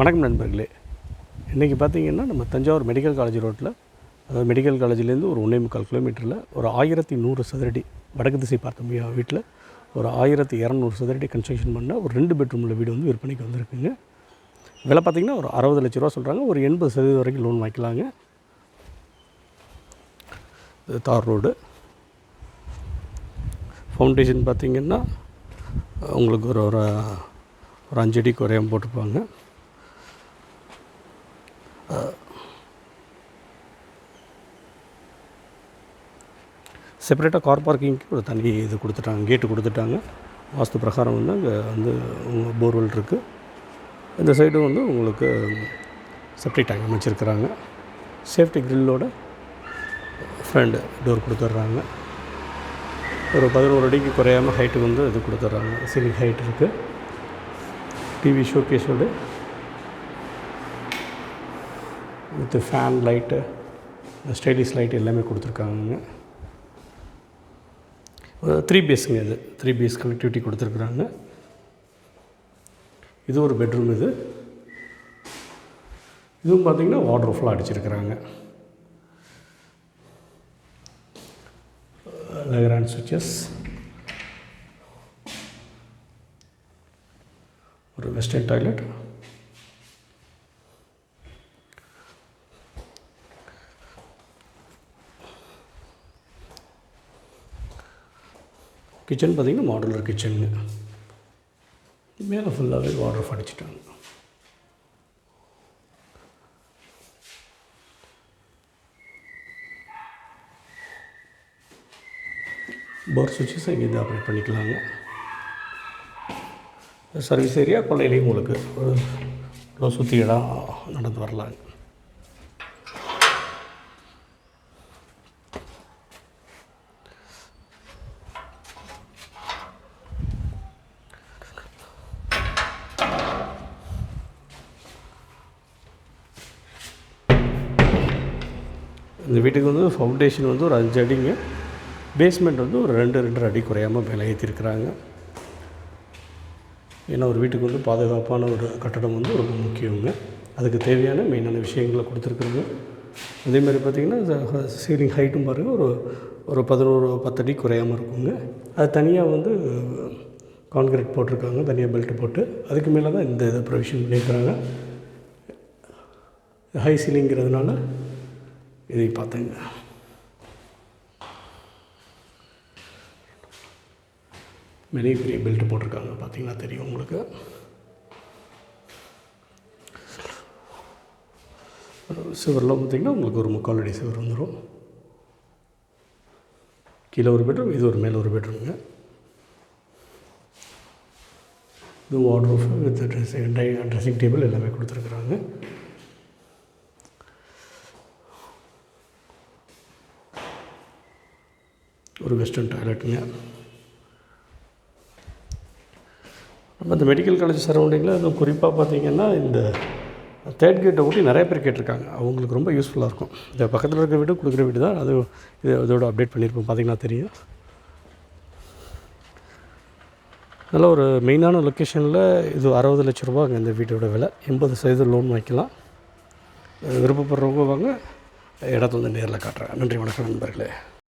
வணக்கம் நண்பர்களே. இன்றைக்கி பார்த்தீங்கன்னா நம்ம தஞ்சாவூர் மெடிக்கல் காலேஜ் ரோட்டில் அதாவது மெடிக்கல் காலேஜ்லேருந்து ஒரு ஒன்றே முக்கால் கிலோமீட்டரில் ஒரு ஆயிரத்தி நூறு சதுரடி வடக்கு திசை பார்த்த முடியாத வீட்டில் ஒரு ஆயிரத்தி இரநூறு சதுரடி கன்ஸ்ட்ரக்ஷன் பண்ண ஒரு ரெண்டு பெட்ரூம் உள்ள வீடு வந்து விற்பனைக்கு வந்திருக்குங்க. விலை பார்த்திங்கன்னா ஒரு அறுபது லட்ச ரூபா சொல்கிறாங்க ஒரு எண்பது சதவீதம் வரைக்கும் லோன் வாங்கிக்கலாங்க. இது தார் ரோடு. ஃபவுண்டேஷன் பார்த்திங்கன்னா உங்களுக்கு ஒரு ஒரு ஒரு அஞ்சடி குறையாம போட்டிருப்பாங்க செப்பரேட்டாக கார் பார்க்கிங்க்கு ஒரு தனி இது கொடுத்துட்டாங்க கேட்டு கொடுத்துட்டாங்க. வாஸ்து பிரகாரம் வந்து அங்கே வந்து உங்கள் போர்வெல் இருக்குது இந்த சைடும் வந்து உங்களுக்கு செப்டிக் டேங்க் அமைச்சிருக்கிறாங்க. சேஃப்டி கிரில்லோட ஃப்ரண்ட் டோர் கொடுத்துட்றாங்க. ஒரு பதினோரு அடிக்கு குறையாமல் ஹைட்டு வந்து இது கொடுத்துட்றாங்க. சீலிங் ஹைட் இருக்குது டிவி ஷோ கேஸோடு with fan light stylish light எல்லாமே கொடுத்துருக்காங்க த்ரீ பிஎஸ்ங்க இது. த்ரீ பிஎஸ் கனெக்டிவிட்டி கொடுத்துருக்குறாங்க. இது ஒரு பெட்ரூம் இது. இதுவும் பார்த்திங்கன்னா வாட்டர் ஃபுல்லாக அடிச்சிருக்கிறாங்க. லெக்ரான் சுவிச்சஸ் ஒரு வெஸ்டர்ன் டாய்லெட். கிச்சன் பார்த்திங்கன்னா மாடுலர் கிச்சனு மேலே ஃபுல்லாகவே வாட்டர் அடிச்சிட்டாங்க. போர் சுவிட்சஸ் இங்கே இதை ஆப்ரேட் பண்ணிக்கலாங்க. சர்வீஸ் ஏரியா கொள்ளையிலையும் உங்களுக்கு ஒரு சுற்றி இடம் நடந்து வரலாங்க. இந்த வீட்டுக்கு வந்து ஃபவுண்டேஷன் வந்து ஒரு அஞ்சு அடிங்க. பேஸ்மெண்ட் வந்து ஒரு ரெண்டு ரெண்டரை அடி குறையாமல் மேலே ஏற்றிருக்கிறாங்க ஏன்னா ஒரு வீட்டுக்கு வந்து பாதுகாப்பான ஒரு கட்டடம் வந்து ரொம்ப முக்கியங்க அதுக்கு தேவையான மெயினான விஷயங்களை கொடுத்துருக்குறோங்க அதே மாதிரி பார்த்திங்கன்னா சீலிங் ஹைட்டும் பாருங்கள் ஒரு ஒரு பதினோரு பத்தடி குறையாமல் இருக்குங்க. அது தனியாக வந்து கான்கிரீட் போட்டிருக்காங்க தனியாக பெல்ட் போட்டு. அதுக்கு மேலே தான் இந்த இதை ப்ரொவிஷன் பண்ணியிருக்கிறாங்க. ஹை சீலிங்கிறதுனால இதை பார்த்தேங்க. மெனி பெரிய பெல்ட் போட்டிருக்காங்க. பார்த்தீங்கன்னா தெரியும் உங்களுக்கு. சிவரில் பார்த்திங்கன்னா உங்களுக்கு ஒரு முக்கால் அடி சிவர் வந்துடும் கீழே ஒரு பெட்ரூம் இது ஒரு மேலே ஒரு பெட்ரூமுங்க இது wardrobe with dressing dressing table எல்லாமே கொடுத்துருக்குறாங்க. ஒரு வெஸ்டர்ன் டாய்லெட்டுங்க நம்ம இந்த மெடிக்கல் காலேஜ் சரௌண்டிங்கில் அதுவும் குறிப்பாக பார்த்தீங்கன்னா இந்த தேர்ட் கேட்டை ஒட்டி நிறைய பேர் கேட்டிருக்காங்க. அவங்களுக்கு ரொம்ப யூஸ்ஃபுல்லாக இருக்கும். இந்த பக்கத்தில் இருக்கிற வீடு கொடுக்குற வீடு தான். அது இது இதோட அப்டேட் பண்ணியிருப்போம். பார்த்தீங்கன்னா தெரியும். நல்ல ஒரு மெயினான லொக்கேஷனில் இது அறுபது லட்ச ரூபாங்க இந்த வீட்டோட விலை. எண்பது சதவீதம் லோன் வாங்கிக்கலாம். விருப்பப்படுறவங்க வாங்க. இடத்துல வந்து நேரில் காட்டுறேன். நன்றி வணக்கம் நண்பர்களே.